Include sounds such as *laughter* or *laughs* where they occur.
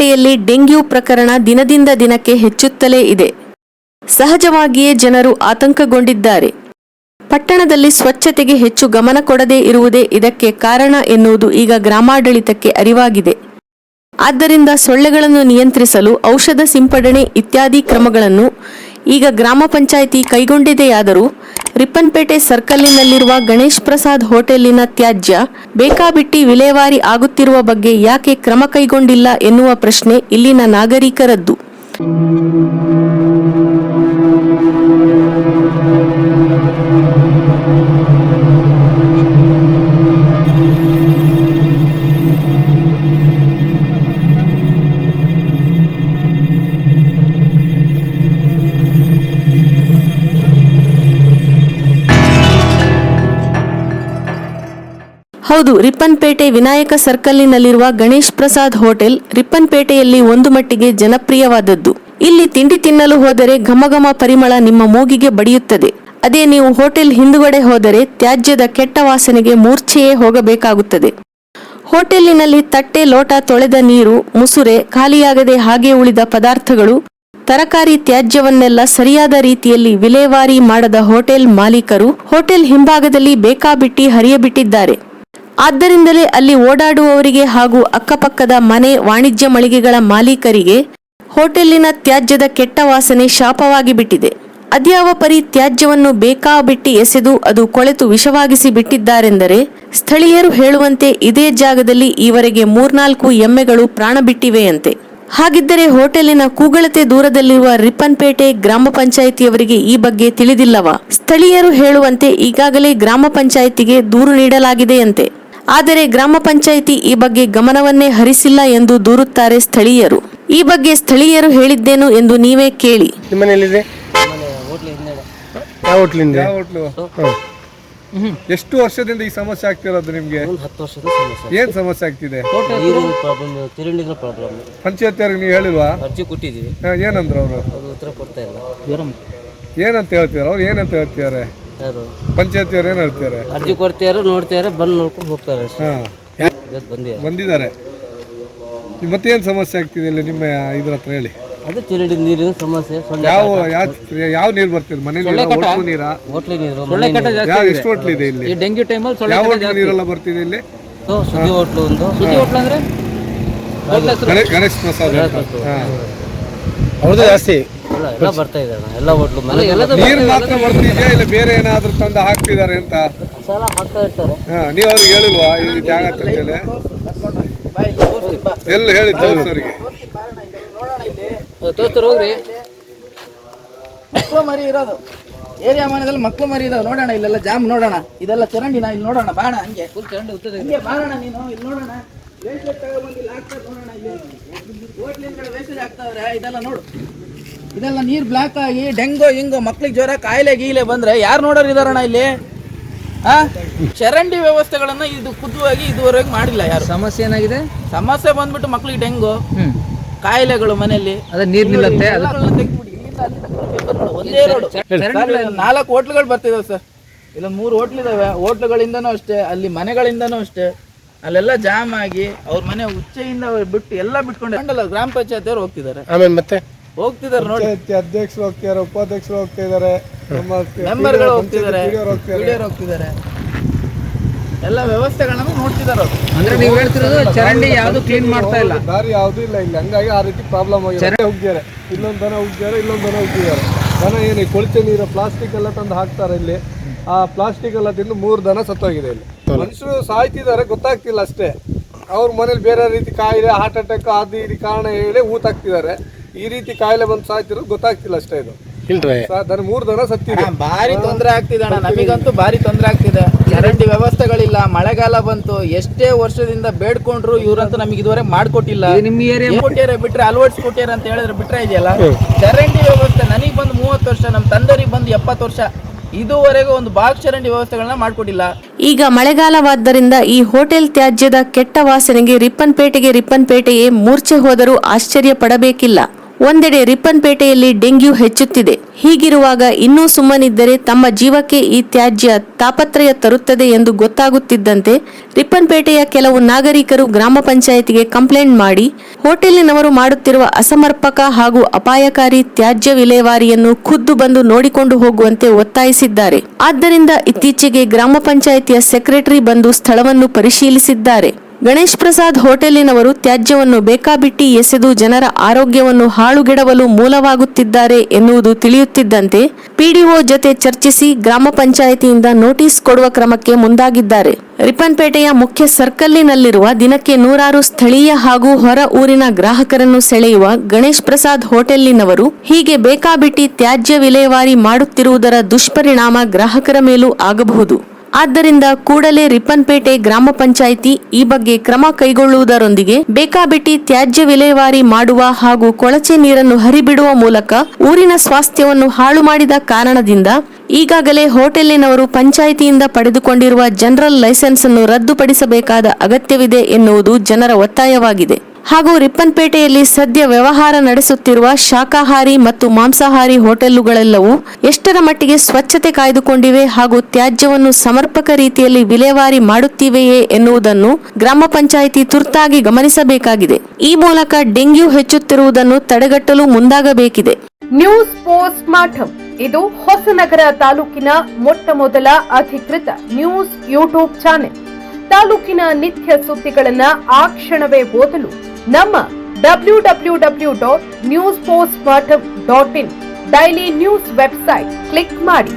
ರಿಪ್ಪನ್ಪೇಟೆಯಲ್ಲಿ dengue ಪ್ರಕರಣ ದಿನದಿಂದ ದಿನಕ್ಕೆ ಹೆಚ್ಚುತ್ತಲೇ ಇದೆ. ಸಹಜವಾಗಿಯೇ ಜನರು ಆತಂಕಗೊಂಡಿದ್ದಾರೆ. ಪಟ್ಟಣದಲ್ಲಿ ಸ್ವಚ್ಛತೆಗೆ ಹೆಚ್ಚು ಗಮನ ಕೊಡದೇ ಇರುವುದೇ ಇದಕ್ಕೆ ಕಾರಣ ಎನ್ನುವುದು ಈಗ ಗ್ರಾಮಾಡಳಿತಕ್ಕೆ ಅರಿವಾಗಿದೆ. ಆದ್ದರಿಂದ ಸೊಳ್ಳೆಗಳನ್ನು ನಿಯಂತ್ರಿಸಲು ಔಷಧ ಸಿಂಪಡಣೆ ಇತ್ಯಾದಿ ಕ್ರಮಗಳನ್ನು ಈಗ ಗ್ರಾಮ ಪಂಚಾಯಿತಿ ಕೈಗೊಂಡಿದೆಯಾದರೂ ರಿಪ್ಪನ್ಪೇಟೆ ಸರ್ಕಲ್ನಲ್ಲಿರುವ ಗಣೇಶ್ ಪ್ರಸಾದ್ ಹೋಟೆಲಿನ ತ್ಯಾಜ್ಯ, ಬೇಕಾಬಿಟ್ಟಿ ವಿಲೇವಾರಿ ಆಗುತ್ತಿರುವ ಬಗ್ಗೆ ಯಾಕೆ ಕ್ರಮ ಕೈಗೊಂಡಿಲ್ಲ ಎನ್ನುವ ಪ್ರಶ್ನೆ ಇಲ್ಲಿನ ನಾಗರಿಕರದ್ದು. ಹೌದು, ರಿಪ್ಪನ್ಪೇಟೆ ವಿನಾಯಕ ಸರ್ಕಲ್ನಲ್ಲಿರುವ ಗಣೇಶ್ ಪ್ರಸಾದ್ ಹೋಟೆಲ್ ರಿಪ್ಪನ್ಪೇಟೆಯಲ್ಲಿ ಒಂದು ಮಟ್ಟಿಗೆ ಜನಪ್ರಿಯವಾದದ್ದು. ಇಲ್ಲಿ ತಿಂಡಿ ತಿನ್ನಲು ಹೋದರೆ ಘಮಘಮ ಪರಿಮಳ ನಿಮ್ಮ ಮೂಗಿಗೆ ಬಡಿಯುತ್ತದೆ. ಅದೇ ನೀವು ಹೋಟೆಲ್ ಹಿಂದುಗಡೆ ಹೋದರೆ ತ್ಯಾಜ್ಯದ ಕೆಟ್ಟ ವಾಸನೆಗೆ ಮೂರ್ಛೆಯೇ ಹೋಗಬೇಕಾಗುತ್ತದೆ. ಹೋಟೆಲಿನಲ್ಲಿ ತಟ್ಟೆ ಲೋಟ ತೊಳೆದ ನೀರು, ಮುಸುರೆ, ಖಾಲಿಯಾಗದೆ ಹಾಗೆ ಉಳಿದ ಪದಾರ್ಥಗಳು, ತರಕಾರಿ ತ್ಯಾಜ್ಯವನ್ನೆಲ್ಲ ಸರಿಯಾದ ರೀತಿಯಲ್ಲಿ ವಿಲೇವಾರಿ ಮಾಡದ ಹೋಟೆಲ್ ಮಾಲೀಕರು ಹೋಟೆಲ್ ಹಿಂಭಾಗದಲ್ಲಿ ಬೇಕಾಬಿಟ್ಟಿ ಹರಿಯಬಿಟ್ಟಿದ್ದಾರೆ. ಆದ್ದರಿಂದಲೇ ಅಲ್ಲಿ ಓಡಾಡುವವರಿಗೆ ಹಾಗೂ ಅಕ್ಕಪಕ್ಕದ ಮನೆ, ವಾಣಿಜ್ಯ ಮಳಿಗೆಗಳ ಮಾಲೀಕರಿಗೆ ಹೋಟೆಲಿನ ತ್ಯಾಜ್ಯದ ಕೆಟ್ಟ ವಾಸನೆ ಶಾಪವಾಗಿ ಬಿಟ್ಟಿದೆ. ಅದ್ಯಾವ ಪರಿ ತ್ಯಾಜ್ಯವನ್ನು ಬೇಕಾಬಿಟ್ಟಿ ಎಸೆದು ಅದು ಕೊಳೆತು ವಿಷವಾಗಿಸಿ ಬಿಟ್ಟಿದ್ದಾರೆಂದರೆ ಸ್ಥಳೀಯರು ಹೇಳುವಂತೆ ಇದೇ ಜಾಗದಲ್ಲಿ ಈವರೆಗೆ ಮೂರ್ನಾಲ್ಕು ಎಮ್ಮೆಗಳು ಪ್ರಾಣ ಬಿಟ್ಟಿವೆಯಂತೆ. ಹಾಗಿದ್ದರೆ ಹೋಟೆಲಿನ ಕೂಗಳತೆ ದೂರದಲ್ಲಿರುವ ರಿಪ್ಪನ್ಪೇಟೆ ಗ್ರಾಮ ಪಂಚಾಯಿತಿಯವರಿಗೆ ಈ ಬಗ್ಗೆ ತಿಳಿದಿಲ್ಲವಾ? ಸ್ಥಳೀಯರು ಹೇಳುವಂತೆ ಈಗಾಗಲೇ ಗ್ರಾಮ ಪಂಚಾಯಿತಿಗೆ ದೂರು ನೀಡಲಾಗಿದೆಯಂತೆ. ಆದರೆ ಗ್ರಾಮ ಪಂಚಾಯಿತಿ ಈ ಬಗ್ಗೆ ಗಮನವನ್ನೇ ಹರಿಸಿಲ್ಲ ಎಂದು ದೂರುತ್ತಾರೆ ಸ್ಥಳೀಯರು. ಈ ಬಗ್ಗೆ ಸ್ಥಳೀಯರು ಹೇಳಿದ್ದೇನು ಎಂದು ನೀವೇ ಕೇಳಿ. ನಿಮ್ಮ ಮನೆಯಲ್ಲಿದೆ ಯಾವ ಹೋಟ್ಲಿಂದ ಎಷ್ಟು ವರ್ಷದಿಂದ ಈ ಸಮಸ್ಯೆ ಆಗ್ತಿರೋದು ನಿಮ್ಗೆ? ಒಂದು ಹತ್ತು ವರ್ಷದ ಸಮಸ್ಯೆ ಏನ್ ಸಮಸ್ಯೆ ಆಗ್ತಿದೆ? ನೀರಿನ ಪ್ರಾಬ್ಲಮ್ ಚರಂಡಿಗಳ ಪ್ರಾಬ್ಲಮ್ ಪಂಚಾಯತ್ ಅವ್ರಿಗೆ ನೀವು ಹೇಳಿಲ್ವಾ? ಅರ್ಜಿ ಕೊಟ್ಟಿದ್ದೀವಿ. ಹಾ, ಏನಂದ್ರು ಅವರು? ಅದು ಉತ್ತರ ಕೊಡ್ತಾ ಇಲ್ಲ. ಏನಂತ ಹೇಳ್ತಿದಾರೆ ಅವ್ರು? ಏನಂತ ಹೇಳ್ತಿದ್ದಾರೆ ಯಾರು ಏನ್ ಹೇಳ್ತಿದ್ದಾರೆ ಅರ್ಜಿ ಕೊಡ್ತಾರೆ ನೋಡ್ತಾರೆ ಬಂದು ನೋಡ್ಕೊಂಡು ಹೋಗ್ತಾರೆ ಹಾ. ಇವತ್ತು ಬಂದಿದ್ದಾರೆ. ಬಂದಿದ್ದಾರೆ. ಏನ್ ಸಮಸ್ಯೆ ಆಗ್ತಿದೆ ಇಲ್ಲಿ ನಿಮ್ಮ ಇದ್ರ ಹತ್ರ ಹೇಳಿ. ಅದು ಚರಂಡಿ ನೀರಿನ ಸಮಸ್ಯೆ ಸೊಳ್ಳೆ ಯಾವ ಯಾವ ಯಾವ ನೀರು ಬರ್ತಿದೆ? ಮನೆ ನೀರ ಹೋಟ್ಲು ನೀರ? ಹೋಟ್ಲಿ ನೀರು ಮನೆ ನೀರು. ಯಾವ ಎಷ್ಟು ಹೋಟ್ಲ ಇದೆ ಇಲ್ಲಿ? ಡೆಂಗ್ಯೂ ಟೈಮಲ್ಲಿ ಯಾವ ಹೋಟ್ಲು ನೀರೆಲ್ಲ ಬರ್ತಿದೆ ಇಲ್ಲಿ? ಸುದ್ದಿ ಹೋಟ್ಲು ಒಂದು. ಸುದ್ದಿ ಹೋಟ್ಲು ಅಂದ್ರೆ? ಗಣೇಶ್ ಪ್ರಸಾದ್ ಅಂತ. ಹಾ. ಹೌದು. ಜಾಸ್ತಿ. ಎಲ್ಲ ಎಲ್ಲ ಬರ್ತಾ ಇದೆ ಅಣ್ಣ ಎಲ್ಲ ಹೋಟ್ಲು ಮನೆ ನೀರು ಮಾತ್ರ ಬರ್ತಿದ್ಯಾ ಇಲ್ಲ ಬೇರೆ ಏನಾದ್ರೂ ತಂದು ಹಾಕ್ತಿದ್ದಾರೆ ಅಂತ? ಸಾಲ ಹಾಕ್ತಾ ಇರ್ತಾರೆ. ಹಾ ನೀವು ಅವ್ರಿಗೆ ಹೇಳಿಲ್ವಾ ಈ ಜಾಗ ಎಲ್ಲ ಹೇಳಿ ತೋರಿಸೋರಿಗೆ. ತೋರಿಸ್ತಾರೆ ಹೋಗ್ರಿ. ಮಕ್ಕಳು ಮರಿ ಇರೋದು. ಏರಿಯಾ ಮನೆಯಲ್ಲಿ ಮಕ್ಕಳು ಮರಿ ಇದಾವೆ ನೋಡೋಣ ಇಲ್ಲೆಲ್ಲ ಜಾಮ್ ನೋಡೋಣ. ಇದೆಲ್ಲ ಚರಂಡಿನ ಇಲ್ಲಿ ನೋಡೋಣ. ಬಾಣ ಹಂಗೆ. ಫುಲ್ ಚರಂಡಿ ಉತ್ತದೆ ಹಂಗೆ ಬಾರೋಣ ನೀನು ಇಲ್ಲಿ ನೋಡೋಣ. ವೇಸ್ಟೇಜ್ ತಗೊಬಂದು ಇಲ್ಲಿ ಹಾಕ್ತಾರೆ ನೋಡೋಣ ಇಲ್ಲಿ. ಹೋಟ್ಲಿಂದ ವೇಸ್ಟೇಜ್ ಹಾಕ್ತಾವ್ರೆ. ಇದೆಲ್ಲ ನೋಡು. ಇದೆಲ್ಲ ನೀರು ಬ್ಲಾಕ್ ಆಗಿ ಡೆಂಗು ಹಿಂಗು ಮಕ್ಳಿಗೆ ಜ್ವರ ಕಾಯಿಲೆ ಗೀಲೆ ಬಂದ್ರೆ ಯಾರು ನೋಡೋರು ಇದಾರಣ್ಣ ಇಲ್ಲಿ? ಆ? ಚರಂಡಿ ವ್ಯವಸ್ಥೆಗಳನ್ನ ಇದು ಖುದ್ದುವಾಗಿ ಇದುವರೆಗೆ ಮಾಡಿಲ್ಲ ಯಾರು. ಸಮಸ್ಯೆ ಏನಾಗಿದೆ? ಸಮಸ್ಯೆ ಬಂದ್ಬಿಟ್ಟು ಮಕ್ಳಿಗೆ ಡೆಂಗು ಕಾಯಿಲೆಗಳು ಮನೆಯಲ್ಲಿ. ಅದೇ ನೀರ್ ನಿಲ್ಲತ್ತೆ. ಒಂದೇ ರೋಡ್ ನಾಲ್ಕು ಹೋಟ್ಲುಗಳು ಬರ್ತಿದಾವೆ ಸರ್. ಇಲ್ಲೊಂದು ಮೂರು ಹೋಟ್ಲ್ ಇದಾವೆ. ಹೋಟ್ಲುಗಳಿಂದನೂ ಅಷ್ಟೇ ಅಲ್ಲಿ ಮನೆಗಳಿಂದನೂ ಅಷ್ಟೇ. ಅಲ್ಲೆಲ್ಲ ಜಾಮ್ ಆಗಿ ಅವ್ರ ಮನೆ ಉಚ್ಚೆಯಿಂದ ಬಿಟ್ಟು ಎಲ್ಲ ಬಿಟ್ಕೊಂಡು ಗ್ರಾಮ ಪಂಚಾಯತ್ ಅವ್ರು ಹೋಗ್ತಿದ್ದಾರೆ. ಆಮೇಲೆ ಮತ್ತೆ? ಹೋಗ್ತಿದ್ದಾರೆ ನೋಡಿ. ಪಂಚಾಯತಿ ಅಧ್ಯಕ್ಷರು ಹೋಗ್ತಿದ್ದಾರೆ ಉಪಾಧ್ಯಕ್ಷರು ಹೋಗ್ತಾ ಇದ್ದಾರೆ ನಮ್ಮ *laughs* ಮೆಂಬರ್ಗಳು ಹೋಗ್ತಿದ್ದಾರೆ. PDO ಹೋಗ್ತಿದ್ದಾರೆ. ಹೋಗ್ತಿದ್ದಾರೆ. ಎಲ್ಲ ವ್ಯವಸ್ಥೆಗಳನ್ನು ನೋಡ್ತಿದ್ದಾರೆ ಅವರು. ಅಂದ್ರೆ ನೀವು ಹೇಳ್ತಿರೋದು ಚರಂಡಿ ಯಾವ್ದು ಕ್ಲೀನ್ ಮಾಡ್ತಾ ಇಲ್ಲ. ದಾರಿ ಯಾವ್ದು ಇಲ್ಲ ಇಲ್ಲಿ. ಹಂಗಾಗಿ ಆ ರೀತಿ ಪ್ರಾಬ್ಲಮ್ ಆಗಿದೆ. ಹೋಗ್ತಾರೆ ಇಲ್ಲೊಂದು ದನ ಹೋಗ್ತಿದ್ದಾರೆ ಇಲ್ಲೊಂದು ದನ ಹೋಗ್ತಿದ್ದಾರೆ ದನ ಏನು ಕೊಳಚೆ ನೀರು ಪ್ಲಾಸ್ಟಿಕ್ ಎಲ್ಲ ತಂದು ಹಾಕ್ತಾರೆ ಇಲ್ಲಿ. ಆ ಪ್ಲಾಸ್ಟಿಕ್ ಎಲ್ಲ ತಿಂದು ಮೂರು ದನ ಸತ್ತೋಗಿದೆ ಇಲ್ಲಿ. ಮನುಷ್ಯರು ಸಾಯ್ತಿದ್ದಾರೆ ಗೊತ್ತಾಗ್ತಿಲ್ಲ ಅಷ್ಟೇ. ಅವ್ರ ಮನೇಲಿ ಬೇರೆ ರೀತಿ ಕಾಯಿಲೆ ಹಾರ್ಟ್ ಅಟ್ಯಾಕ್ ಅದು ಇದು ಕಾರಣ ಹೇಳಿ ಊತಾಕ್ತಿದ್ದಾರೆ ಈ ರೀತಿ ಕಾಯಿಲೆ ಬಂದು ಸಾಯ್ತಿರೋದು ಗೊತ್ತಾಗ್ತಿಲ್ಲ ಅಷ್ಟೇ ಇದು. ಮೂರ್ ದನ ಮೂರು ದನ ಸತ್ತಿದೆ. ಭಾರಿ ತೊಂದರೆ ಆಗ್ತಿದೆ ಅಣ್ಣ. ನಮಗಂತೂ ಭಾರಿ ತೊಂದರೆ ಆಗ್ತಿದೆ. ಚರಂಡಿ ವ್ಯವಸ್ಥೆಗಳಿಲ್ಲ. ಮಳೆಗಾಲ ಬಂತು. ಎಷ್ಟೇ ವರ್ಷದಿಂದ ಬೇಡ್ಕೊಂಡ್ರು ಇವ್ರಂತೂ ನಮಗೆ ಇದುವರೆಗೆ ಮಾಡ್ಕೊಟ್ಟಿಲ್ಲ. ನಿಮ್ಮ ಏರಿಯಾ ಏನ್ ಕೊಟ್ಯಾರೆ ಬಿಟ್ರೆ ಅಳವಡಿಸ್ಕೊಟ್ಯಾರ ಅಂತ ಹೇಳಿದ್ರೆ ಬಿಟ್ರೆ ಇದೆಯಲ್ಲ? ಚರಂಡಿ ವ್ಯವಸ್ಥೆ ನನಗೆ ಬಂದು ಮೂವತ್ತು ವರ್ಷ ನಮ್ಮ ತಂದರಿಗೆ ಬಂದು ಎಪ್ಪತ್ತು ವರ್ಷ. ಇದುವರೆಗೂ ಒಂದು ಬಾಕ್ಸ್ ಚರಂಡಿ ವ್ಯವಸ್ಥೆಗಳನ್ನ ಮಾಡ್ಕೊಟ್ಟಿಲ್ಲ. ಈಗ ಮಳೆಗಾಲವಾದ್ದರಿಂದ ಈ ಹೋಟೆಲ್ ತ್ಯಾಜ್ಯದ ಕೆಟ್ಟ ವಾಸನೆಗೆ ರಿಪ್ಪನ್ಪೇಟೆಗೆ ರಿಪ್ಪನ್ಪೇಟೆಯೇ ಮೂರ್ಛೆ ಹೋದರೂ ಆಶ್ಚರ್ಯ ಪಡಬೇಕಿಲ್ಲ ಒಂದೆಡೆ ರಿಪ್ಪನ್ಪೇಟೆಯಲ್ಲಿ ಡೆಂಗ್ಯೂ ಹೆಚ್ಚುತ್ತಿದೆ. ಹೀಗಿರುವಾಗ ಇನ್ನೂ ಸುಮ್ಮನಿದ್ದರೆ ತಮ್ಮ ಜೀವಕ್ಕೆ ಈ ತ್ಯಾಜ್ಯ ತಾಪತ್ರಯ ತರುತ್ತದೆ ಎಂದು ಗೊತ್ತಾಗುತ್ತಿದ್ದಂತೆ ರಿಪ್ಪನ್ಪೇಟೆಯ ಕೆಲವು ನಾಗರಿಕರು ಗ್ರಾಮ ಪಂಚಾಯಿತಿಗೆ ಕಂಪ್ಲೇಂಟ್ ಮಾಡಿ, ಹೋಟೆಲಿನವರು ಮಾಡುತ್ತಿರುವ ಅಸಮರ್ಪಕ ಹಾಗೂ ಅಪಾಯಕಾರಿ ತ್ಯಾಜ್ಯ ವಿಲೇವಾರಿಯನ್ನು ಖುದ್ದು ಬಂದು ನೋಡಿಕೊಂಡು ಹೋಗುವಂತೆ ಒತ್ತಾಯಿಸಿದ್ದಾರೆ. ಆದ್ದರಿಂದ ಇತ್ತೀಚೆಗೆ ಗ್ರಾಮ ಪಂಚಾಯಿತಿಯ ಸೆಕ್ರೆಟರಿ ಬಂದು ಸ್ಥಳವನ್ನು ಪರಿಶೀಲಿಸಿದ್ದಾರೆ. ಗಣೇಶ್ ಪ್ರಸಾದ್ ಹೋಟೆಲಿನವರು ತ್ಯಾಜ್ಯವನ್ನು ಬೇಕಾಬಿಟ್ಟಿ ಎಸೆದು ಜನರ ಆರೋಗ್ಯವನ್ನು ಹಾಳುಗೆಡವಲು ಮೂಲವಾಗುತ್ತಿದ್ದಾರೆ ಎನ್ನುವುದು ತಿಳಿಯುತ್ತಿದ್ದಂತೆ ಪಿಡಿಒ ಜೊತೆ ಚರ್ಚಿಸಿ ಗ್ರಾಮ ಪಂಚಾಯಿತಿಯಿಂದ ನೋಟಿಸ್ ಕೊಡುವ ಕ್ರಮಕ್ಕೆ ಮುಂದಾಗಿದ್ದಾರೆ. ರಿಪ್ಪನ್ಪೇಟೆಯ ಮುಖ್ಯ ಸರ್ಕಲ್ಲಿನಲ್ಲಿರುವ ದಿನಕ್ಕೆ ನೂರಾರು ಸ್ಥಳೀಯ ಹಾಗೂ ಹೊರ ಊರಿನ ಗ್ರಾಹಕರನ್ನು ಸೆಳೆಯುವ ಗಣೇಶ್ ಪ್ರಸಾದ್ ಹೋಟೆಲ್ನವರು ಹೀಗೆ ಬೇಕಾಬಿಟ್ಟಿ ತ್ಯಾಜ್ಯ ವಿಲೇವಾರಿ ಮಾಡುತ್ತಿರುವುದರ ದುಷ್ಪರಿಣಾಮ ಗ್ರಾಹಕರ ಮೇಲೂ ಆಗಬಹುದು. ಆದ್ದರಿಂದ ಕೂಡಲೇ ರಿಪ್ಪನ್ಪೇಟೆ ಗ್ರಾಮ ಪಂಚಾಯಿತಿ ಈ ಬಗ್ಗೆ ಕ್ರಮ ಕೈಗೊಳ್ಳುವುದರೊಂದಿಗೆ ಬೇಕಾಬಿಟ್ಟಿ ತ್ಯಾಜ್ಯ ವಿಲೇವಾರಿ ಮಾಡುವ ಹಾಗೂ ಕೊಳಚೆ ನೀರನ್ನು ಹರಿಬಿಡುವ ಮೂಲಕ ಊರಿನ ಸ್ವಾಸ್ಥ್ಯವನ್ನು ಹಾಳು ಮಾಡಿದ ಕಾರಣದಿಂದ ಈಗಾಗಲೇ ಹೋಟೆಲಿನವರು ಪಂಚಾಯಿತಿಯಿಂದ ಪಡೆದುಕೊಂಡಿರುವ ಜನರಲ್ ಲೈಸೆನ್ಸ್ ಅನ್ನು ರದ್ದುಪಡಿಸಬೇಕಾದ ಅಗತ್ಯವಿದೆ ಎನ್ನುವುದು ಜನರ ಒತ್ತಾಯವಾಗಿದೆ. ಹಾಗೂ ರಿಪ್ಪನ್ಪೇಟೆಯಲ್ಲಿ ಸದ್ಯ ವ್ಯವಹಾರ ನಡೆಸುತ್ತಿರುವ ಶಾಖಾಹಾರಿ ಮತ್ತು ಮಾಂಸಾಹಾರಿ ಹೋಟೆಲ್ಲುಗಳೆಲ್ಲವೂ ಎಷ್ಟರ ಮಟ್ಟಿಗೆ ಸ್ವಚ್ಛತೆ ಕಾಯ್ದುಕೊಂಡಿವೆ ಹಾಗೂ ತ್ಯಾಜ್ಯವನ್ನು ಸಮರ್ಪಕ ರೀತಿಯಲ್ಲಿ ವಿಲೇವಾರಿ ಮಾಡುತ್ತಿವೆಯೇ ಎನ್ನುವುದನ್ನು ಗ್ರಾಮ ಪಂಚಾಯಿತಿ ತುರ್ತಾಗಿ ಗಮನಿಸಬೇಕಾಗಿದೆ. ಈ ಮೂಲಕ ಡೆಂಗ್ಯೂ ಹೆಚ್ಚುತ್ತಿರುವುದನ್ನು ತಡೆಗಟ್ಟಲು ಮುಂದಾಗಬೇಕಿದೆ. ನ್ಯೂಸ್ ಪೋಸ್ಟ್ ಮಾರ್ಟಮ್ ಇದು ಹೊಸನಗರ ತಾಲೂಕಿನ ಮೊಟ್ಟ ಮೊದಲ ಅಧಿಕೃತ ನ್ಯೂಸ್ ಯೂಟ್ಯೂಬ್ ಚಾನೆಲ್. ತಾಲೂಕಿನ ನಿತ್ಯ ಸುದ್ದಿಗಳನ್ನು ಆ ಕ್ಷಣವೇ ಓದಲು ನಮ್ಮ W W W dot news post dot in daily news website. Click ಮಾಡಿ.